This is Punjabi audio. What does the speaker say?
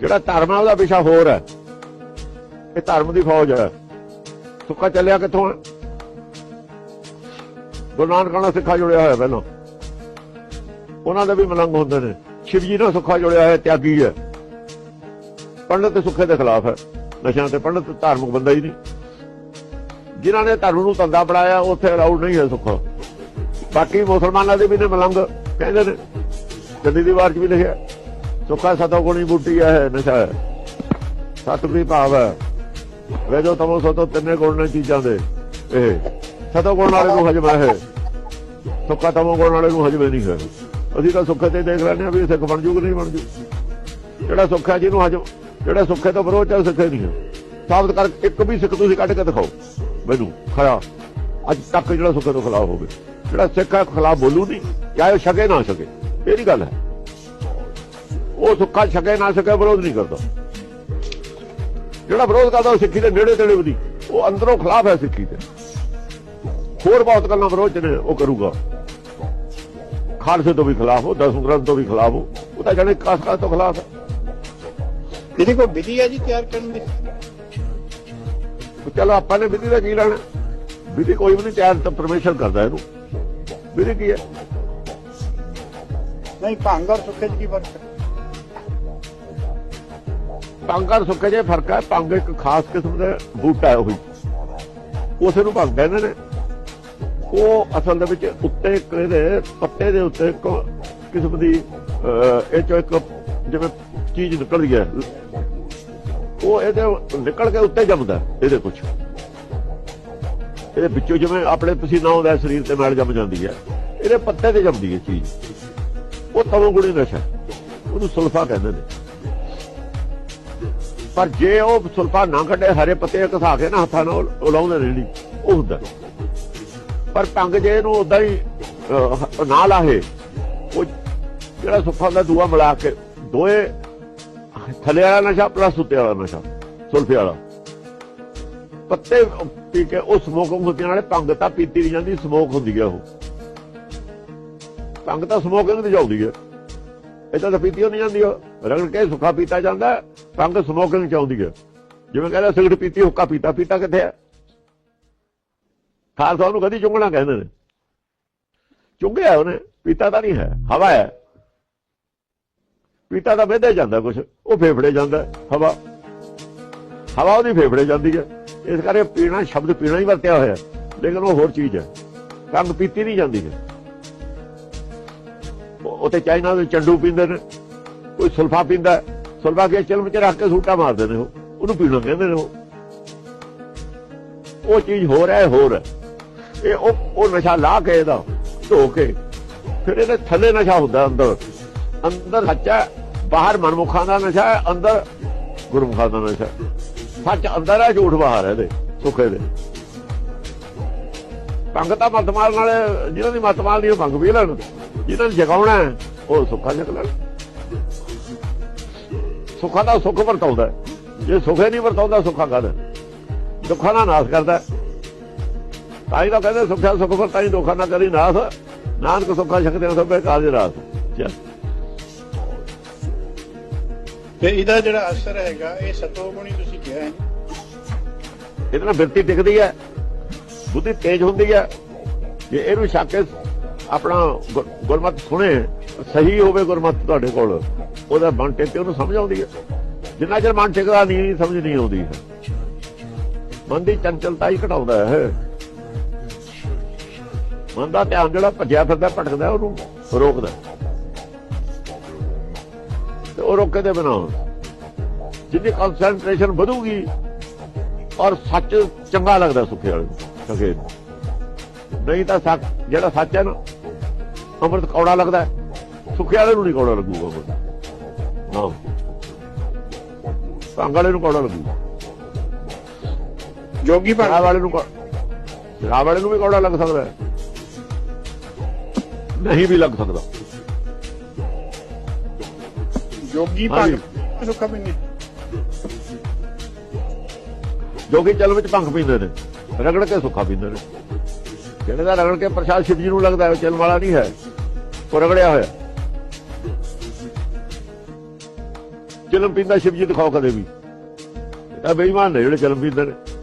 ਜਿਹੜਾ ਧਰਮ ਹੈ ਉਹਦਾ ਵਿਸ਼ਾ ਹੋਰ ਹੈ। ਇਹ ਧਰਮ ਦੀ ਫੌਜ ਹੈ। ਸੁੱਕਾ ਚੱਲਿਆ ਕਿੱਥੋਂ ਗੁਰੂ ਨਾਨਕ ਨਾਲ ਸਿੱਖਾ ਜੁੜਿਆ ਹੋਇਆ ਪਹਿਲਾਂ। ਉਹਨਾਂ ਦੇ ਵੀ ਮਲੰਗ ਹੁੰਦੇ ਨੇ। ਸ਼ਿਵ ਜੀ ਨਾਲ ਸੁੱਖਾ ਜੁੜਿਆ ਹੋਇਆ, ਤਿਆਗੀ ਹੈ। ਪੰਡਤ ਸੁੱਖੇ ਦੇ ਖਿਲਾਫ ਹੈ। ਨਸ਼ਿਆਂ ਤੇ ਪੰਡਤ ਧਾਰਮਿਕ ਬੰਦਾ ਹੀ ਨਹੀਂ। ਜਿਨ੍ਹਾਂ ਨੇ ਧਰਮ ਨੂੰ ਧੰਦਾ ਬਣਾਇਆ, ਉੱਥੇ ਅਲਾਉਡ ਨਹੀਂ ਹੈ ਸੁੱਖਾ। ਬਾਕੀ ਮੁਸਲਮਾਨਾਂ ਦੇ ਵੀ ਨੇ ਮਲੰਗ, ਕਹਿੰਦੇ ਨੇ। ਦਿੱਲੀ ਦੀ ਵਾਰ ਚ ਵੀ ਲਿਖਿਆ। ਸੁੱਖਾ ਸਤੋ ਗੁਣੀ ਬੂਟੀ ਹੈ ਨਸ਼ਾ। ਸਤ ਵੀ ਭਾਵ ਹੈ। ਵੇ ਤਮੋ ਸਤੋ ਤਿੰਨੇ ਗੁਣ ਨੇ ਚੀਜ਼ਾਂ ਦੇ। ਇਹ ਸਤੋ ਗੁਣ ਵਾਲੇ ਨੂੰ ਹਜਮ ਹੈ ਇਹ। ਤਮੋ ਗੁਣ ਵਾਲੇ ਨੂੰ ਹਜਮ ਨਹੀਂ ਹੈ ਅਸੀਂ ਤਾਂ ਸੁੱਖੇ ਤੇ ਦੇਖ ਲੈਂਦੇ ਆ ਵੀ ਸਿੱਖ ਬਣ ਜੂਗਾ ਨਹੀਂ ਬਣ ਜੂ ਜਿਹੜਾ ਸੁੱਖ ਹੈ ਜਿਹਨੂੰ ਹਜਮ ਜਿਹੜਾ ਸੁੱਖੇ ਤੋਂ ਵਿਰੋਧ ਚੱਲ ਸਿੱਖੇ ਨਹੀਂ ਸਾਬਤ ਕਰ ਇੱਕ ਵੀ ਸਿੱਖ ਤੁਸੀਂ ਕੱਢ ਕੇ ਦਿਖਾਓ। ਮੈਨੂੰ ਖੜਾ ਅੱਜ ਤੱਕ ਜਿਹੜਾ ਸੁੱਖੇ ਤੋਂ ਖਿਲਾਫ ਹੋਵੇ। ਜਿਹੜਾ ਸਿੱਖ ਹੈ, ਖਿਲਾਫ ਬੋਲੂ ਨਹੀਂ। ਚਾਹੇ ਉਹ ਛਕੇ ਨਾ ਛਕੇ। ਇਹ ਨਹੀਂ ਗੱਲ ਹੈ। ਉਹ ਸੁੱਖਾ ਛਕੇ ਨਾ ਛਕੇ ਵਿਰੋਧ ਨਹੀਂ ਕਰਦਾ। ਜਿਹੜਾ ਵਿਰੋਧ ਕਰਦਾ ਉਹ ਸਿੱਖੀ ਦੇ ਨੇੜੇ ਤੇੜੇ ਵੀ ਉਹ ਅੰਦਰੋਂ ਖਿਲਾਫ ਹੈ ਸਿੱਖੀ ਦੇ। ਹੋਰ ਬਹੁਤ ਗੱਲਾਂ ਵਿਰੋਧ ਚ ਨੇ ਉਹ ਕਰੂਗਾ। ਖਾਲਸੇ ਤੋਂ ਵੀ ਖਿਲਾਫ ਹੋ ਦਸਮ ਗ੍ਰੰਥ ਤੋਂ ਵੀ ਖਿਲਾਫ ਹੋ ਉਹ ਤਾਂ ਜਾਣੇ ਕਾਸ ਕਾਸ ਤੋਂ ਖਿਲਾਫ ਹੈ। ਇਹਦੀ ਕੋਈ ਵਿਧੀ ਹੈ ਜੀ ਤਿਆਰ ਕਰਨ ਦੀ? ਚਲੋ ਆਪਾਂ ਨੇ ਵਿਧੀ ਦਾ ਕੀ ਲੈਣਾ? ਵਿਧੀ ਕੋਈ ਵੀ ਨਹੀਂ ਤਿਆਰ ਤਾਂ ਪਰਮੇਸ਼ਰ ਕਰਦਾ ਇਹਨੂੰ। ਵਿਧੀ ਕੀ ਹੈ? ਨਹੀਂ ਭੰਗ ਔਰ ਸੁੱਖੇ 'ਚ ਕੀ ਫ਼ਰਕ ਹੈ? ਭੰਗ ਸੁੱਕੇ ਜੇ ਫ਼ਰਕ ਹੈ ਭੰਗ ਇੱਕ ਖਾਸ ਕਿਸਮ ਦਾ ਬੂਟਾ ਹੈ ਉਹੀ ਉਸੇ ਨੂੰ ਭੰਗ ਕਹਿੰਦੇ ਨੇ। ਉਹ ਅਸਲ ਦੇ ਵਿੱਚ ਉੱਤੇ ਇੱਕ ਇਹਦੇ ਪੱਤੇ ਦੇ ਉੱਤੇ ਕਿਸਮ ਦੀ ਇਹ ਚੋਂ ਇੱਕ ਜਿਵੇਂ ਚੀਜ਼ ਨਿਕਲਦੀ ਹੈ। ਉਹ ਇਹਦੇ ਨਿਕਲ ਕੇ ਉੱਤੇ ਜੰਮਦਾ ਇਹਦੇ ਕੁਝ ਇਹਦੇ ਵਿੱਚੋਂ ਜਿਵੇਂ ਆਪਣੇ ਪਸੀਨਾ ਆਉਂਦਾ ਸਰੀਰ ਤੇ ਮੈਲ ਜੰਮ ਜਾਂਦੀ ਹੈ। ਇਹਦੇ ਪੱਤੇ ਤੇ ਜੰਮਦੀ ਹੈ ਚੀਜ਼। ਉਹ ਤਮੋ ਗੁਣੀ ਨਸ਼ਾ ਉਹਨੂੰ ਸੁਲਫਾ ਕਹਿੰਦੇ ਨੇ। ਪਰ ਜੇ ਉਹ ਸੁਲਫਾ ਨਾ ਕੱਢੇ, ਹਰੇ ਪੱਤੇ ਘਸਾ ਕੇ ਨਾ ਹੱਥਾਂ ਨਾਲ ਉਹ ਲਾਉਂਦੇ ਉਹ ਹੁੰਦਾ। ਪਰ ਭੰਗ ਜੇ ਇਹਨੂੰ ਉਦਾਂ ਹੀ ਨਾ ਲਾਹੇ, ਉਹ ਜਿਹੜਾ ਸੁਲਫਾ ਦਾ ਦੂਆ ਮਿਲਾ ਕੇ ਦੋਏ ਥੱਲੇ ਵਾਲਾ ਨਸ਼ਾ ਪਲੱਸ ਉੱਤੇ ਵਾਲਾ ਨਸ਼ਾ, ਸੁਲਫੇ ਵਾਲਾ। ਪੱਤੇ ਪੀ ਕੇ ਉਹ ਸਮੋਕ ਹੁੰਦੀ ਨਾਲੇ ਭੰਗ ਤਾਂ ਪੀਤੀ ਨਹੀਂ ਜਾਂਦੀ ਸਮੋਕ ਹੁੰਦੀ ਹੈ ਉਹ। ਭੰਗ ਤਾਂ ਸਮੋਕਿੰਗ ਦੀ ਜਾਉਂਦੀ ਹੈ ਇਹ ਤਾਂ ਪੀਤੀ ਨਹੀਂ ਜਾਂਦੀ, ਉਹ ਰਗੜ ਕੇ ਸੁੱਖਾ ਪੀਤਾ ਜਾਂਦਾ ਹੈ, ਸਮੋਕਿੰਗ ਚ ਹੈ। ਜਿਵੇਂ ਕਹਿੰਦਾ ਸਿਗਰਟ ਪੀਤੀ ਹੁੱਕਾ ਪੀਤਾ ਪੀਤਾ ਕਿੱਥੇ ਹੈ ਖਾਲਸਾ ਨੂੰ ਕਦੀ ਚੁੰਗਣਾ ਕਹਿੰਦੇ ਨੇ। ਚੁੰਗਿਆ ਉਹਨੇ ਪੀਤਾ ਤਾਂ ਨਹੀਂ ਹੈ ਹਵਾ ਹੈ। ਪੀਤਾ ਤਾਂ ਵਹਿਦੇ ਜਾਂਦਾ ਕੁਛ ਉਹ ਫੇਫੜੇ ਜਾਂਦਾ ਹਵਾ। ਹਵਾ ਉਹਦੀ ਫੇਫੜੇ ਜਾਂਦੀ ਹੈ। ਇਸ ਕਰਕੇ ਪੀਣਾ ਸ਼ਬਦ ਪੀਣਾ ਹੀ ਵਰਤਿਆ ਹੋਇਆ। ਲੇਕਿਨ ਉਹ ਹੋਰ ਚੀਜ਼ ਹੈ। ਕੰਗ ਪੀਤੀ ਨਹੀਂ ਜਾਂਦੀ ਹੈ। ਉਹ- ਉੱਥੇ ਚਾਈਨਾ ਦੇ ਚੰਡੂ ਪੀਂਦੇ ਨੇ ਕੋਈ ਸੁਲਫਾ ਪੀਂਦਾ ਹੈ। ਕੇ ਚਲਮ ਚ ਰੱਖ ਕੇ ਸੂਟਾ ਮਾਰਦੇ ਨੇ ਉਹ ਉਹਨੂੰ ਪੀਣਾ ਕਹਿੰਦੇ ਨੇ ਉਹ ਉਹ ਚੀਜ਼ ਹੋਰ ਹੈ, ਹੋਰ ਇਹ ਉਹ ਉਹ ਨਸ਼ਾ ਲਾ ਕੇ ਇਹਦਾ, ਧੋ ਕੇ। ਫਿਰ ਇਹਦੇ ਥੱਲੇ ਨਸ਼ਾ ਹੁੰਦਾ ਅੰਦਰ। ਅੰਦਰ ਸੱਚਾ ਬਾਹਰ ਮਨਮੁਖਾਂ ਦਾ ਨਸ਼ਾ ਹੈ, ਅੰਦਰ ਗੁਰਮੁਖਾਂ ਦਾ ਨਸ਼ਾ ਸੱਚ ਅੰਦਰ ਹੈ, ਝੂਠ ਬਾਹਰ ਹੈ ਇਹਦੇ, ਸੁਖੇ ਦੇ ਭੰਗ ਤਾਂ ਮਤ ਮਤਮਾਲ ਨਾਲ ਜਿਹਨਾਂ ਦੀ ਮਤਮਾਲ ਨਹੀਂ ਉਹ ਭੰਗ ਪੀ ਲੈਣ। ਜਿਹਨਾਂ ਨੂੰ ਜਗਾਉਣਾ ਉਹ ਸੁੱਖਾ ਜਗ ਲੈਣ। ਸੁੱਖਾ ਦਾ ਸੁੱਖ ਵਰਤਾਉਂਦਾ। ਜੇ ਸੁਖੇ ਨਹੀਂ ਵਰਤਾਉਂਦਾ ਸੁੱਖਾ ਕਰਦਾ ਦੁੱਖਾਂ ਦਾ ਨਾਸ ਕਰਦਾ। ਤਾਂ ਹੀ ਤਾਂ ਕਹਿੰਦੇ ਸੁੱਖਾ ਸੁੱਖ ਵਰਤਾਈ ਹੀ ਦੁੱਖਾਂ ਨਾ ਕਰੀ ਨਾਸ। ਨਾਨਕ ਸੁੱਖਾ ਸ਼ਕਤੀ ਸਭੇ ਕਾਜ ਰਾਸ ਤੇ ਇਹਦਾ ਜਿਹੜਾ ਅਸਰ ਹੈਗਾ ਇਹ ਸਤੋਗੁਣੀ ਤੁਸੀਂ ਕਿਹਾ ਹੈ। ਇਹਦੇ ਨਾਲ ਬਿਰਤੀ ਟਿਕਦੀ ਹੈ। ਬੁੱਧੀ ਤੇਜ਼ ਹੁੰਦੀ ਹੈ। ਜੇ ਇਹਨੂੰ ਛੱਕ ਕੇ ਆਪਣਾ ਗੁਰ- ਗੁਰਮਤਿ ਸੁਣੇ ਸਹੀ ਹੋਵੇ ਗੁਰਮਤਿ ਤੁਹਾਡੇ ਕੋਲ। ਉਹਦਾ ਮਨ ਟਿਕ ਕੇ ਉਹਨੂੰ ਸਮਝ ਆਉਂਦੀ ਹੈ। ਜਿੰਨਾ ਚਿਰ ਮਨ ਟਿਕਦਾ ਨਹੀਂ, ਸਮਝ ਨਹੀਂ ਆਉਂਦੀ। ਹੈ ਮਨ ਦੀ ਚੰਚਲਤਾ ਹੀ ਘਟਾਉਂਦਾ ਹੈ। ਮਨ ਦਾ ਧਿਆਨ ਜਿਹੜਾ ਭੱਜਿਆ ਫਿਰਦਾ, ਭਟਕਦਾ, ਉਹਨੂੰ ਰੋਕਦਾ। ਤੇ ਉਹ ਰੋਕੇ ਦੇ ਬਿਨਾਂ ਜਿੰਨੀ ਕਨਸੈਂਟਰੇਸ਼ਨ ਵਧੂਗੀ ਔਰ ਸੱਚ ਚੰਗਾ ਲੱਗਦਾ ਸੁੱਖੇ ਵਾਲੇ ਨੂੰ ਸਕੇ ਨੂੰ। ਨਹੀਂ ਤਾਂ ਸੱਚ, ਜਿਹੜਾ ਸੱਚ ਹੈ ਨਾ, ਅੰਮ੍ਰਿਤ ਕੌੜਾ ਲੱਗਦਾ ਸੁਖੇ ਵਾਲੇ ਨੂੰ ਨਹੀਂ ਕੌੜਾ ਲੱਗੂਗਾ ਅੰਮ੍ਰਿਤ। ਭੰਗ ਵਾਲੇ ਨੂੰ ਕੌੜਾ ਲੱਗੂਗਾ ਜੋਗੀ ਭੰਗ ਵਾਲੇ ਨੂੰ ਸ਼ਰਾਬ ਵਾਲੇ ਨੂੰ ਵੀ ਕੌੜਾ ਲੱਗ ਸਕਦਾ ਹੈ ਨਹੀਂ ਵੀ ਲੱਗ ਸਕਦਾ ਜੋਗੀ। ਭੰਗ ਸੁੱਖਾ ਪੀਂਦੇ ਜੋ ਕਿ ਚਲ ਵਿੱਚ ਭੰਗ ਪੀਂਦੇ ਨੇ ਰਗੜ ਕੇ ਸੁੱਖਾ ਪੀਂਦੇ ਨੇ ਜਿਹੜੇ ਦਾ ਰਗੜ ਕੇ ਪ੍ਰਸ਼ਾਦ ਸ਼ਿਵ ਜੀ ਨੂੰ ਲੱਗਦਾ ਹੈ ਚਲ ਵਾਲਾ ਨਹੀਂ ਹੈ ਉਹ ਰਗੜਿਆ ਹੋਇਆ ਚਿਲਮ ਪੀਂਦਾ ਸ਼ਿਵਜੀ ਦਿਖਾਓ ਕਦੇ ਵੀ। ਇਹ ਬੇਈਮਾਨ ਨੇ ਜਿਹੜੇ ਚਿਲਮ ਪੀਂਦੇ ਨੇ।